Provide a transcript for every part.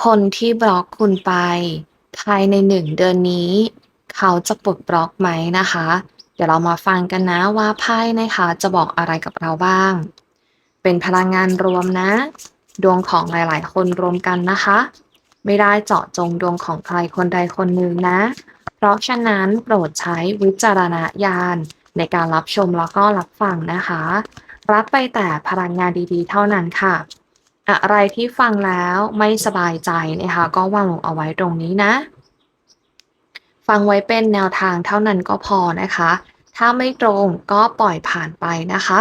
คนที่บล็อกคุณไป ภายใน1เดือนนี้ เขาจะปลดบล็อกไหมนะคะ เดี๋ยวเรามาฟังกันนะว่าไพ่นะคะจะบอกอะไรกับเราบ้าง เป็นพลังงานรวมนะ ดวงของหลาย ๆ คนรวมกันนะคะ ไม่ได้เจาะจงดวงของใครคนใดคนหนึ่งนะ เพราะฉะนั้นโปรดใช้วิจารณญาณในการรับชมแล้วก็รับฟังนะคะ รับไปแต่พลังงานดี ๆ เท่านั้นค่ะ อะไรที่ฟังแล้วไม่สบายใจนะคะก็วางลงเอาไว้ตรงนี้นะ ฟังไว้เป็นแนวทางเท่านั้นก็พอนะคะ ถ้าไม่ตรงก็ปล่อยผ่านไปนะคะ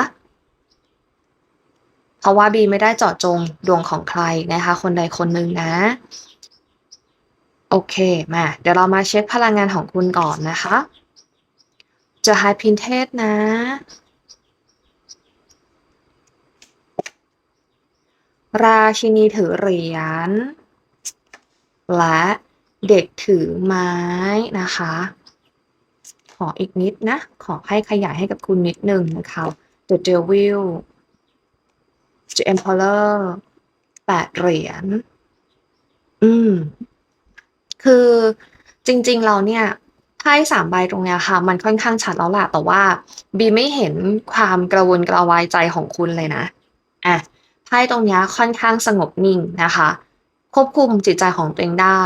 เพราะว่าบีไม่ได้เจาะจงดวงของใครนะคะ คนใดคนหนึ่งนะ โอเคมาเดี๋ยวเรามาเช็คพลังงานของคุณก่อนนะคะเจะไฮพินเทสนะ ราชินีถือเหรียญ และเด็กถือไม้นะคะ ขออีกนิดนะ ขอให้ขยายให้กับคุณนิดหนึ่งนะคะ The Devil The Emperor แปดเหรียญ อืม คือจริง ๆ เราเนี่ยไพ่สามใบตรงเนี้ยค่ะ มันค่อนข้างชัดแล้วล่ะ แต่ว่า บีไม่เห็นความกระวนกระวายใจของคุณเลยนะ อะ ไพ่ตรงนี้ค่อนข้างสงบนิ่งนะคะ ควบคุมจิตใจของตัวเองได้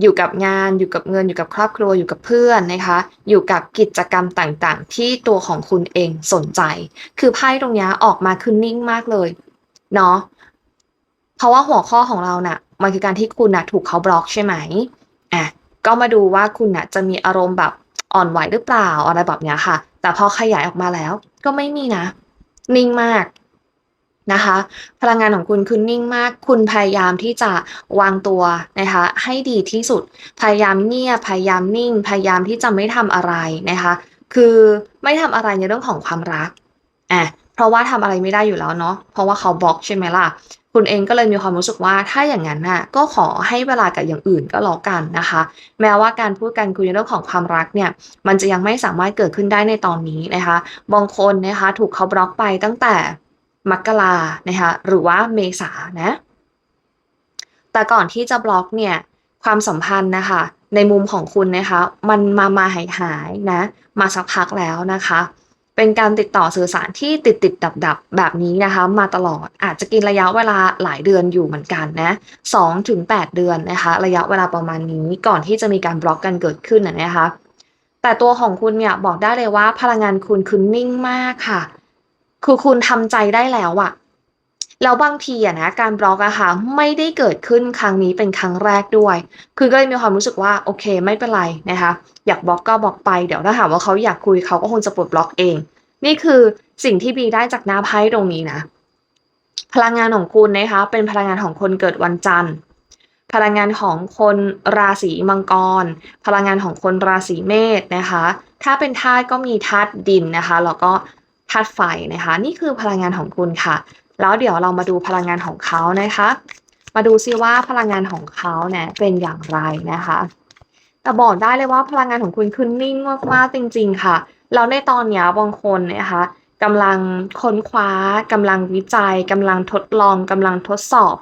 อยู่กับงานอยู่กับเงินอยู่กับครอบครัวอยู่กับเพื่อนนะคะ อยู่กับกิจกรรมต่างๆ ที่ตัวของคุณเองสนใจ คือไพ่ตรงนี้ออกมาคือนิ่งมากเลยเนาะเพราะว่าหัวข้อของเราน่ะ มันคือการที่คุณน่ะถูกเขาบล็อกใช่ไหมอะก็มาดูว่าคุณน่ะจะมีอารมณ์แบบอ่อนไหวหรือเปล่าอะไรแบบเนี้ยค่ะ แต่พอขยายออกมาแล้วก็ไม่มีนะ นิ่งมาก นะคะ พลังงานของคุณคือนิ่งมาก คุณพยายามที่จะวางตัวนะคะให้ดีที่สุด พยายามเงียบ พยายามนิ่ง พยายามที่จะไม่ทำอะไรนะคะ คือไม่ทำอะไรในเรื่องของความรักอะเพราะว่าทำอะไรไม่ได้อยู่แล้วเนาะ เพราะว่าเขาบล็อกใช่ไหมล่ะ คุณเองก็เลยมีความรู้สึกว่าถ้าอย่างนั้นน่ะก็ขอให้เวลากับอย่างอื่นก็แล้วกันนะคะ แม้ว่าการพูดกันคุยในเรื่องของความรักเนี่ย มันจะยังไม่สามารถเกิดขึ้นได้ในตอนนี้นะคะ บางคนนะคะถูกเขาบล็อกไปตั้งแต่ มกรานะคะหรือว่าเมษานะ แต่ก่อนที่จะบล็อกเนี่ยความสัมพันธ์นะคะในมุมของคุณนะคะ มันมามาหายหายนะ มาสักพักแล้วนะคะ เป็นการติดต่อสื่อสารที่ติดติดดับดับแบบนี้นะคะ มาตลอดอาจจะกินระยะเวลาหลายเดือนอยู่เหมือนกันนะสองถึงแปดเดือนนะคะ ระยะเวลาประมาณนี้ก่อนที่จะมีการบล็อกกันเกิดขึ้นนะคะ แต่ตัวของคุณเนี่ยบอกได้เลยว่าพลังงานคุณคือนิ่งมากค่ะ คือคุณทำใจได้แล้วอะแล้วบางทีอะนะการบล็อกอะค่ะไม่ได้เกิดขึ้นครั้งนี้เป็นครั้งแรกด้วย คือก็เลยมีความรู้สึกว่าโอเคไม่เป็นไรนะคะ อยากบล็อกก็บล็อกไปเดี๋ยวถ้าหากว่าเขาอยากคุยเขาก็คงจะปลดบล็อกเอง นี่คือสิ่งที่บีได้จากหน้าไพ่ตรงนี้นะพลังงานของคุณนะคะเป็นพลังงานของคนเกิดวันจันทร์ พลังงานของคนราศีมังกร พลังงานของคนราศีเมษนะคะ ถ้าเป็นธาตุก็มีธาตุดินนะคะแล้วก็ ธาตุไฟนะคะ นี่คือพลังงานของคุณค่ะ แล้วเดี๋ยวเรามาดูพลังงานของเขานะคะ มาดูซิว่าพลังงานของเขาเนี่ยเป็นอย่างไรนะคะ แต่บอกได้เลยว่าพลังงานของคุณคือนิ่งมากๆจริง ๆ ค่ะแล้วในตอนนี้บางคนนะคะกำลังค้นคว้ากำลังวิจัยกำลังทดลองกำลังทดสอบ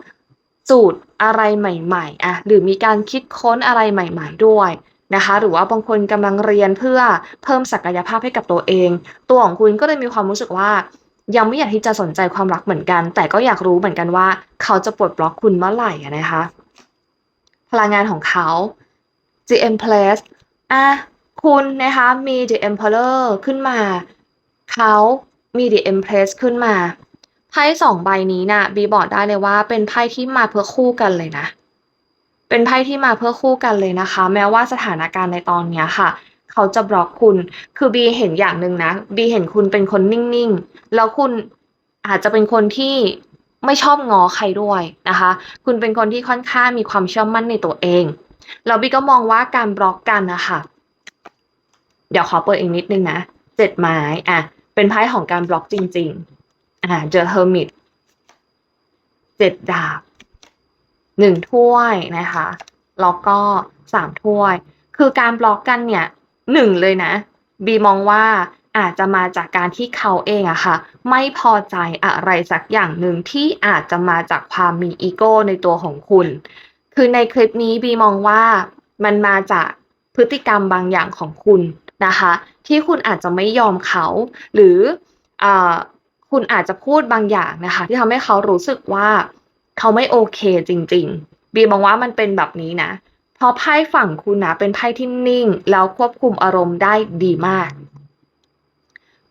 สูตรอะไรใหม่ ๆอะหรือมีการคิดค้นอะไรใหม่ ๆ ด้วย นะคะ หรือว่าบางคนกำลังเรียนเพื่อเพิ่มศักยภาพให้กับตัวเอง ตัวของคุณก็เลยมีความรู้สึกว่า ยังไม่อยากที่จะสนใจความรักเหมือนกัน แต่ก็อยากรู้เหมือนกันว่า เขาจะปลดบล็อกคุณเมื่อไหร่นะคะ พลังงานของเขา GM Place อะคุณนะคะมี The Emperor ขึ้นมา เขามี The Empress ขึ้นมา ไพ่สองใบนี้น่ะบีบอกได้เลยว่าเป็นไพ่ที่มาเพื่อคู่กันเลยนะ เป็นไพ่ที่มาเพื่อคู่กันเลยนะคะ แม้ว่าสถานการณ์ในตอนเนี้ยค่ะ เขาจะบล็อกคุณ คือบีเห็นอย่างหนึ่งนะบีเห็นคุณเป็นคนนิ่งๆ แล้วคุณอาจจะเป็นคนที่ไม่ชอบงอใครด้วยนะคะ คุณเป็นคนที่ค่อนข้างมีความเชื่อมั่นในตัวเองแล้วบีก็มองว่าการบล็อกกันนะคะเดี๋ยวขอเปิดอีกนิดนึงนะเจ็ดไม้อะเป็นไพ่ของการบล็อกจริง ๆ อ่าเจอเฮอร์มิตเจ็ดดาบ หนึ่งถ้วยนะคะ แล้วก็สามถ้วย คือการบล็อกกันเนี่ยหนึ่งเลยนะ บีมองว่าอาจจะมาจากการที่เขาเองอะค่ะ ไม่พอใจอะไรสักอย่างหนึ่งที่อาจจะมาจากความมีอีโก้ในตัวของคุณ คือในคลิปนี้บีมองว่ามันมาจากพฤติกรรมบางอย่างของคุณนะคะ ที่คุณอาจจะไม่ยอมเขา หรืออคุณอาจจะพูดบางอย่างนะคะ ที่ทำให้เขารู้สึกว่า เขาไม่โอเคจริง ๆ บีมองว่ามันเป็นแบบนี้นะ เพราะไพ่ฝั่งคุณนะเป็นไพ่ที่นิ่ง แล้วควบคุมอารมณ์ได้ดีมาก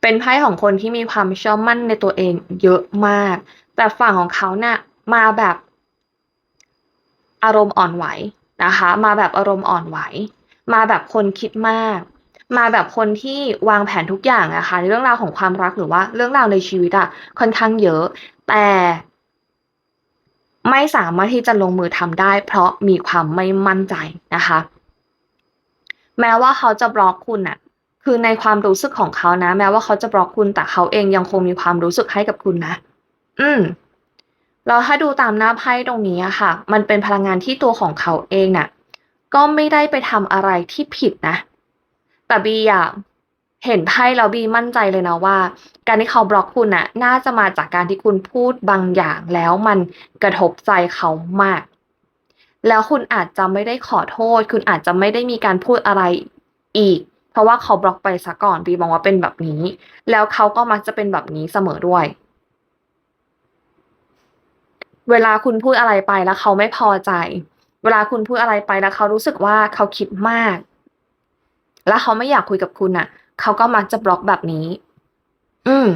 เป็นไพ่ของคนที่มีความเชื่อมั่นในตัวเองเยอะมาก แต่ฝั่งของเขาเนะ่ะมาแบบอารมณ์อ่อนไหวนะคะ มาแบบอารมณ์อ่อนไหว มาแบบคนคิดมาก มาแบบคนที่วางแผนทุกอย่างอะคะในเรื่องราวของความรักหรือว่าเรื่องราวในชีวิตอะค่อนข้างเยอะ แต่ ไม่สามารถที่จะลงมือทำได้ เพราะมีความไม่มั่นใจนะคะ แม้ว่าเขาจะบล็อกคุณอะคือในความรู้สึกของเขานะ แม้ว่าเขาจะบล็อกคุณแต่เขาเองยังคงมีความรู้สึกให้กับคุณนะ อืมแล้วถ้าดูตามหน้าไพ่ตรงนี้อะค่ะ มันเป็นพลังงานที่ตัวของเขาเองน่ะ ก็ไม่ได้ไปทำอะไรที่ผิดนะ แต่บีอะ เห็นไพ่แล้วบีมั่นใจเลยนะว่า การที่เขาบล็อกคุณน่ะ น่าจะมาจากการที่คุณพูดบางอย่างแล้วมันกระทบใจเขามาก แล้วคุณอาจจะไม่ได้ขอโทษ คุณอาจจะไม่ได้มีการพูดอะไรอีก เพราะว่าเขาบล็อกไปซะก่อนบีมองว่าเป็นแบบนี้ แล้วเขาก็มักจะเป็นแบบนี้เสมอด้วย เวลาคุณพูดอะไรไปแล้วเขาไม่พอใจ เวลาคุณพูดอะไรไปแล้วเขารู้สึกว่าเขาคิดมาก แล้วเขาไม่อยากคุยกับคุณน่ะ เขาก็มักจะบล็อกแบบนี้ อืม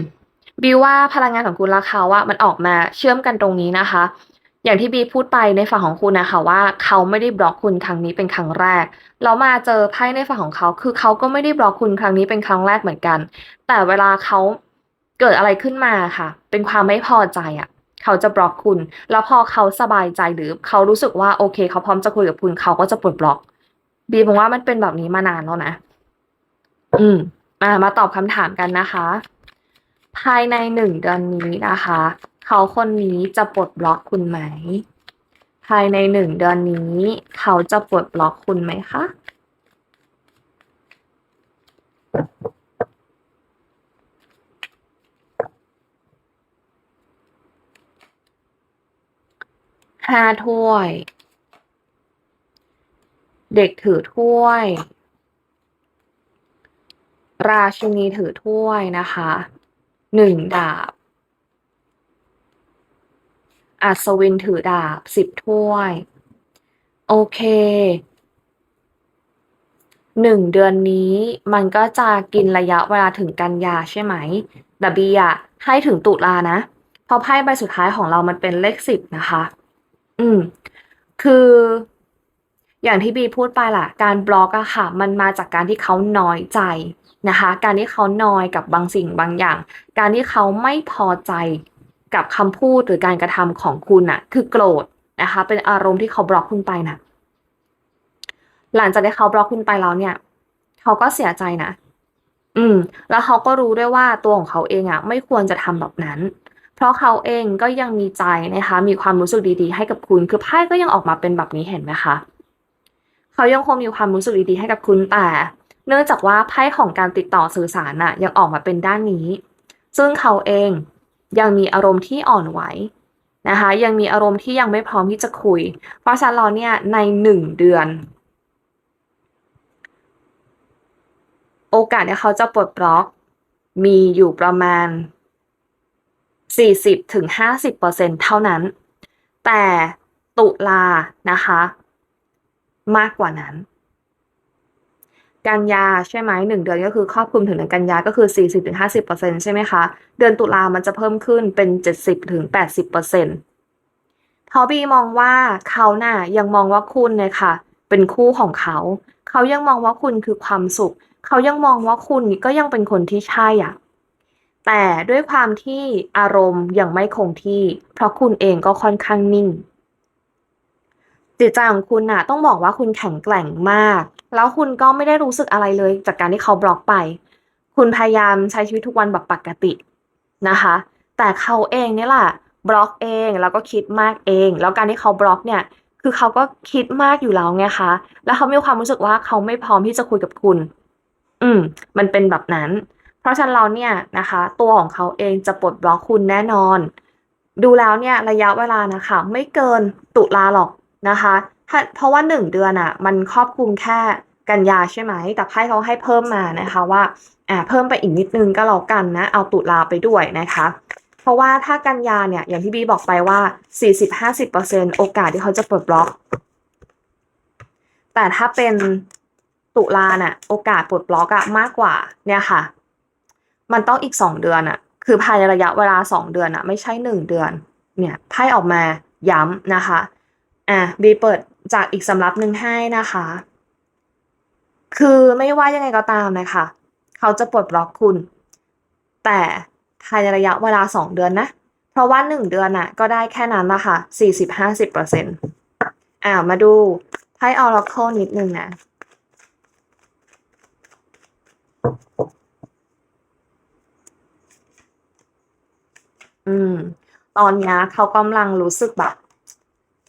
บีว่าพลังงานของคุณและเขาอะมันออกมาเชื่อมกันตรงนี้นะคะ อย่างที่บีพูดไปในฝั่งของคุณนะคะว่าเขาไม่ได้บล็อกคุณครั้งนี้เป็นครั้งแรกแล้วมาเจอไพ่ในฝั่งของเขา คือเขาก็ไม่ได้บล็อกคุณครั้งนี้เป็นครั้งแรกเหมือนกัน แต่เวลาเขาเกิดอะไรขึ้นมาค่ะ เป็นความไม่พอใจอะเขาจะบล็อกคุณ แล้วพอเขาสบายใจหรือเขารู้สึกว่าโอเค เขาพร้อมจะคุยกับคุณเขาก็จะปลดบล็อก บีบอกว่ามันเป็นแบบนี้มานานแล้วนะ อืมมามาตอบคำถามกันนะคะ ภายในหนึ่งเดือนนี้นะคะ เขาคนนี้จะปลดบล็อกคุณไหม ภายในหนึ่งเดือนนี้ เขาจะปลดบล็อกคุณไหมคะห้าถ้วย เด็กถือถ้วย ราชินีถือถ้วยนะคะหนึ่งดาบ อัศวินถือดาบสิบถ้วย โอเคหนึ่งเดือนนี้มันก็จะกินระยะเวลาถึงกันยาใช่ไหมแต่บีอะให้ถึงตุลานะเพราะไพ่ใบสุดท้ายของเรามันเป็นเลขสิบนะคะ อืม คือ อย่างที่บีพูดไปล่ะ การบล็อกอะค่ะ มันมาจากการที่เขาน้อยใจ นะคะ การที่เขานอยกับบางสิ่งบางอย่าง การที่เขาไม่พอใจกับคำพูดหรือการกระทำของคุณน่ะ คือโกรธนะคะ เป็นอารมณ์ที่เขาบล็อกคุณไปน่ะ หลังจากที่เขาบล็อกคุณไปแล้วเนี่ย เขาก็เสียใจนะ อืม แล้วเขาก็รู้ด้วยว่าตัวของเขาเองอะไม่ควรจะทำแบบนั้น เพราะเขาเองก็ยังมีใจนะคะ มีความรู้สึกดีๆ ให้กับคุณ คือไพ่ก็ยังออกมาเป็นแบบนี้เห็นไหมคะ เขายังคงมีความรู้สึกดีๆให้กับคุณแต่ เนื่องจากว่าไพ่ของการติดต่อสื่อสารน่ะยังออกมาเป็นด้านนี้ ซึ่งเขาเองยังมีอารมณ์ที่อ่อนไหวนะคะยังมีอารมณ์ที่ยังไม่พร้อมที่จะคุย เพราะฉะนั้นเราเนี่ยในหนึ่งเดือน โอกาสที่เขาจะปลดบล็อก มีอยู่ประมาณ 40ถึง50%เท่านั้น แต่ตุลานะคะ มากกว่านั้น กันยาใช่ไหมหนึ่งเดือนก็คือครอบคลุมถึงเดือนกันยาก็คือ 40-50%ใช่ไหมคะ เดือนตุลามันจะเพิ่มขึ้นเป็น 70-80%เพราะบีมองว่าเขาน่ะยังมองว่าคุณเนี่ยค่ะ เป็นคู่ของเขา เขายังมองว่าคุณคือความสุข เขายังมองว่าคุณก็ยังเป็นคนที่ใช่อะแต่ด้วยความที่อารมณ์ยังไม่คงที่ เพราะคุณเองก็ค่อนข้างนิ่งจิตใจของคุณน่ะต้องบอกว่าคุณแข็งแกร่งมาก แล้วคุณก็ไม่ได้รู้สึกอะไรเลย จากการที่เขาบล็อกไป คุณพยายามใช้ชีวิตทุกวันแบบปกตินะคะ แต่เขาเองเนี่ยแหละบล็อกเองแล้วก็คิดมากเอง แล้วการที่เขาบล็อกเนี่ย คือเขาก็คิดมากอยู่แล้วไงคะ แล้วเขามีความรู้สึกว่าเขาไม่พร้อมที่จะคุยกับคุณ อืม มันเป็นแบบนั้น เพราะฉะนั้นเราเนี่ยนะคะ ตัวของเขาเองจะปลดบล็อกคุณแน่นอน ดูแล้วเนี่ยระยะเวลานะคะ ไม่เกินตุลาหรอกนะคะ ถ้าเพราะว่าหนึ่งเดือนอะมันครอบคลุมแค่กันยาใช่ไหม แต่ไพ่เขาให้เพิ่มมานะคะว่าอ่าเพิ่มไปอีกนิดนึงก็แล้วกันนะ เอาตุลาไปด้วยนะคะ เพราะว่าถ้ากันยาเนี่ย อย่างที่บีบอกไปว่า 40-50%โอกาสที่เขาจะปลดบล็อก แต่ถ้าเป็นตุลาน่ะ โอกาสปลดบล็อกอะมากกว่าเนี่ยค่ะ มันต้องอีกสองเดือนอะคือภายในระยะเวลาสองเดือนอะไม่ใช่หนึ่งเดือน เนี่ยไพ่ออกมาย้ำนะคะ อะบีเปิด จากอีกสำรับหนึ่งให้นะคะ คือไม่ว่ายังไงก็ตามนะคะ เขาจะปลดบล็อกคุณ แต่ภายในระยะเวลาสองเดือนนะ เพราะว่าหนึ่งเดือนน่ะก็ได้แค่นั้นละค่ะสี่สิบห้าสิบเปอร์เซ็นต์อ่ามาดูไพ่ออราเคิลนิดนึงนะอืม ตอนนี้เขากำลังรู้สึกแบบ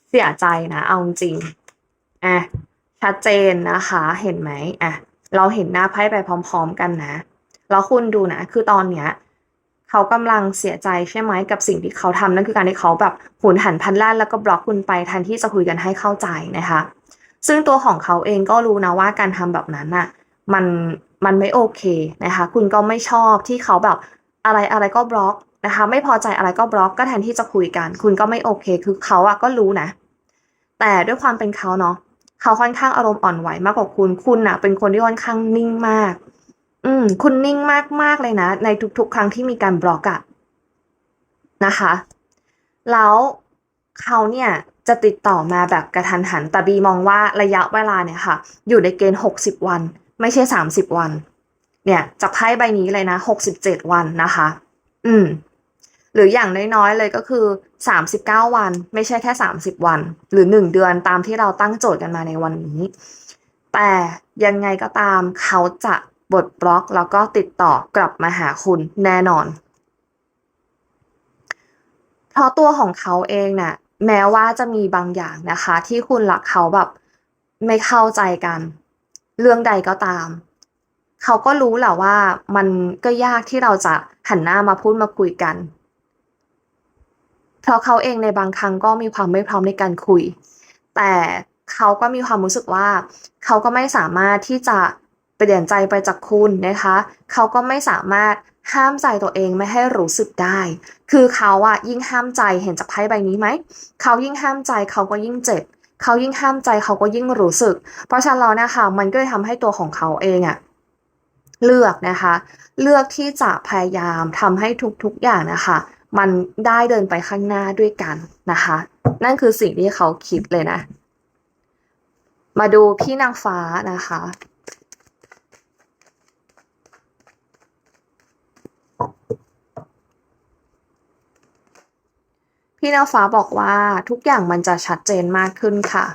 เสียใจนะ เอาจริงอะชัดเจนนะคะ เห็นไหมอะเราเห็นหน้าไพ่ไปพร้อม ๆ กันนะแล้วคุณดูนะ คือตอนเนี้ยเขากำลังเสียใจใช่ไหมกับสิ่งที่เขาทำนั่นคือการที่เขาแบบหุนหันพันแล่นแล้วก็บล็อกคุณไปแทนที่จะคุยกันให้เข้าใจนะคะ ซึ่งตัวของเขาเองก็รู้นะว่าการทำแบบนั้นน่ะมันมันไม่โอเคนะคะ คุณก็ไม่ชอบที่เขาแบบอะไรอะไรก็บล็อกนะคะไม่พอใจอะไรก็บล็อกก็แทนที่จะคุยกัน คุณก็ไม่โอเค คือเขาอะก็รู้นะ แต่ด้วยความเป็นเขาเนาะเขาค่อนข้างอารมณ์อ่อนไหวมากกว่าคุณ คุณอะเป็นคนที่ค่อนข้างนิ่งมาก อืม คุณนิ่งมากมากเลยนะ ในทุกๆ ครั้งที่มีการบล็อกอะนะคะ แล้วเขาเนี่ยจะติดต่อมาแบบกระทันหัน แต่บีมองว่าระยะเวลาเนี่ยค่ะ อยู่ในเกณฑ์หกสิบวัน ไม่ใช่สามสิบวัน เนี่ยจากไพ่ใบนี้เลยนะหกสิบเจ็ดวันนะคะ อืม หรืออย่างน้อยๆเลยก็คือสามสิบเก้าวัน ไม่ใช่แค่สามสิบวัน หรือหนึ่งเดือนตามที่เราตั้งโจทย์กันมาในวันนี้ แต่ยังไงก็ตามเขาจะบดบล็อกแล้วก็ติดต่อกลับมาหาคุณแน่นอน เพราะตัวของเขาเองน่ะแม้ว่าจะมีบางอย่างนะคะ ที่คุณรักเขาแบบไม่เข้าใจกัน เรื่องใดก็ตาม เขาก็รู้แหละว่ามันก็ยากที่เราจะหันหน้ามาพูดมาคุยกัน เพราะเขาเองในบางครั้งก็มีความไม่พร้อมในการคุย แต่เขาก็มีความรู้สึกว่า เขาก็ไม่สามารถที่จะเปลี่ยนใจไปจากคุณนะคะ เขาก็ไม่สามารถห้ามใจตัวเองไม่ให้รู้สึกได้ คือเขาอะยิ่งห้ามใจเห็นจากไพ่ใบนี้ไหม เขายิ่งห้ามใจเขาก็ยิ่งเจ็บ เขายิ่งห้ามใจเขาก็ยิ่งรู้สึก เพราะฉะนั้นแล้วนะคะมันก็เลยทำให้ตัวของเขาเองอะเลือกนะคะ เลือกที่จะพยายามทำให้ทุกๆอย่างนะคะ มันได้เดินไปข้างหน้าด้วยกันนะคะ นั่นคือสิ่งที่เขาคิดเลยนะ มาดูพี่นางฟ้านะคะ พี่นางฟ้าบอกว่าทุกอย่างมันจะชัดเจนมากขึ้นค่ะ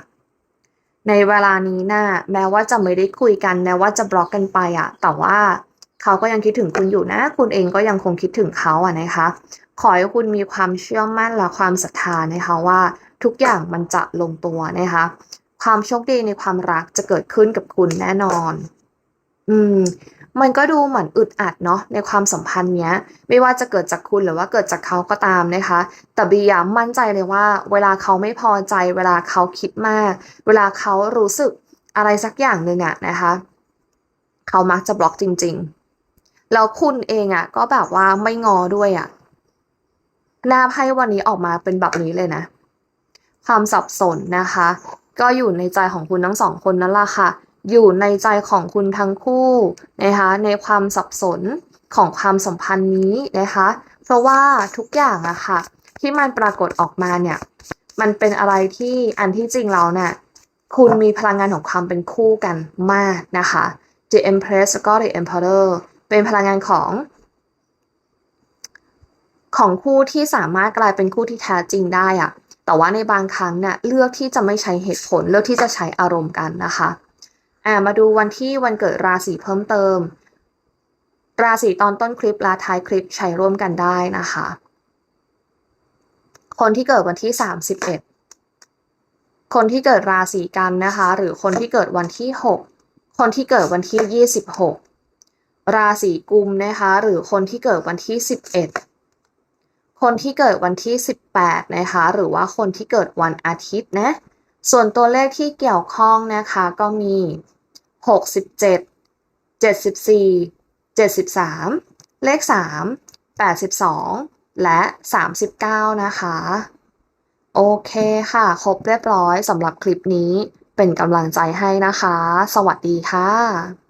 ในเวลานี้นะ่ะแม้ว่าจะไม่ได้คุยกันแม้ว่าจะบล็อกกันไปอะแต่ว่าเขาก็ยังคิดถึงคุณอยู่นะ คุณเองก็ยังคงคิดถึงเขาอะนะคะ ขอให้คุณมีความเชื่อมั่นและความศรัทธานะคะว่าทุกอย่างมันจะลงตัวนะคะ ความโชคดีในความรักจะเกิดขึ้นกับคุณแน่นอน อืม มันก็ดูเหมือนอึดอัดเนาะในความสัมพันธ์เนี้ย ไม่ว่าจะเกิดจากคุณหรือว่าเกิดจากเขาก็ตามนะคะ แต่บียามั่นใจเลยว่า เวลาเขาไม่พอใจ เวลาเขาคิดมาก เวลาเขารู้สึกอะไรสักอย่างหนึ่งอะนะคะ เขามักจะบล็อกจริง ๆ แล้วคุณเองอะก็แบบว่าไม่งอด้วยอะ หน้าไพ่วันนี้ออกมาเป็นแบบนี้เลยนะ ความสับสนนะคะ ก็อยู่ในใจของคุณทั้งสองคนนั่นแหละค่ะ อยู่ในใจของคุณทั้งคู่นะคะในความสับสนของความสัมพันธ์นี้นะคะ เพราะว่าทุกอย่างอะค่ะ ที่มันปรากฏออกมาเนี่ย มันเป็นอะไรที่อันที่จริงแล้วเนี่ยคุณมีพลังงานของความเป็นคู่กันมากนะคะ The Empress ก็ The Emperor เป็นพลังงานของ ของคู่ที่สามารถกลายเป็นคู่ที่แท้จริงได้อะแต่ว่าในบางครั้งเนี่ยเลือกที่จะไม่ใช้เหตุผลเลือกที่จะใช้อารมณ์กันนะคะอ่ามาดูวันที่วันเกิดราศีเพิ่มเติม ราศีตอนต้นคลิปละท้ายคลิปใช้ร่วมกันได้นะคะ คนที่เกิดวันที่ 31 คนที่เกิดราศีกันนะคะ หรือคนที่เกิดวันที่ 6 คนที่เกิดวันที่ 26 ราศีกุมนะคะ หรือคนที่เกิดวันที่ 11 คนที่เกิดวันที่ 18 นะคะ หรือว่าคนที่เกิดวันอาทิตย์นะ ส่วนตัวเลขที่เกี่ยวข้องนะคะก็มี 67 74 73 เลข 3 82 และ 39 นะคะ โอเคค่ะ ครบเรียบร้อยสำหรับคลิปนี้เป็นกำลังใจให้นะคะ สวัสดีค่ะ